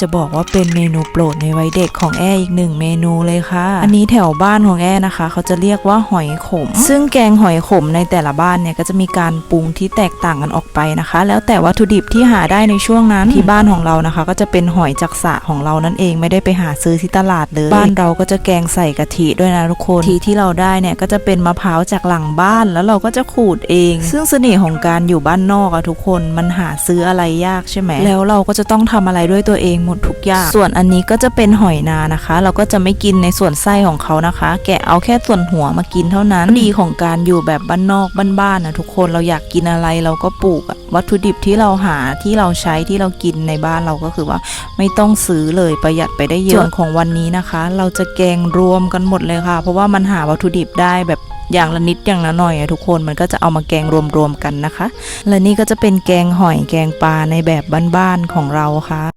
จะบอกว่าเป็นเมนูโปรดในวัยเด็กของแออีกหนึ่งเมนูเลยค่ะ อันนี้แถวบ้านของแอนะคะ เขาจะเรียกว่าหอยขม ซึ่งแกงหอยขมในแต่ละบ้านเนี่ยก็จะมีการปรุงที่แตกต่างกันออกไปนะคะ แล้วแต่วัตถุดิบที่หาได้ในช่วงนั้นที่บ้านของเรานะคะ ก็จะเป็นหอยจากสระของเรานั่นเองไม่ได้ไปหาซื้อที่ตลาดเลยบ้านเราก็จะแกงใส่กะทิด้วยนะทุกคนกะทิที่เราได้เนี่ยก็จะเป็นมะพร้าวจากหลังบ้านแล้วเราก็จะขูดเอง ซึ่งเสน่ห์ของการอยู่บ้านนอกอะทุกคนมันหาซื้ออะไรยากใช่ไหมแล้วเราก็จะต้องทำอะไรด้วยตัวเองหมดทุกอย่าง ส่วนอันนี้ก็จะเป็นหอยนานะคะ เราก็จะไม่กินในส่วนไส้ของเขานะคะ แกะเอาแค่ส่วนหัวมากินเท่านั้นดีของการอยู่แบบบ้านนอกบ้านๆนะทุกคนเราอยากกินอะไรเราก็ปลูกวัตถุดิบที่เราหาที่เราใช้ที่เรากินในบ้านเราก็คือว่า ไม่ต้องซื้อเลยประหยัดไปได้เยอะส่วนของวันนี้นะคะ เราจะแกงรวมกันหมดเลยค่ะ เพราะว่ามันหาวัตถุดิบได้แบบอย่างละนิดอย่างละหน่อยอะทุกคนมันก็จะเอามาแกงรวมๆกันนะคะ และนี่ก็จะเป็นแกงหอยแกงปลาในแบบบ้านๆของเราค่ะ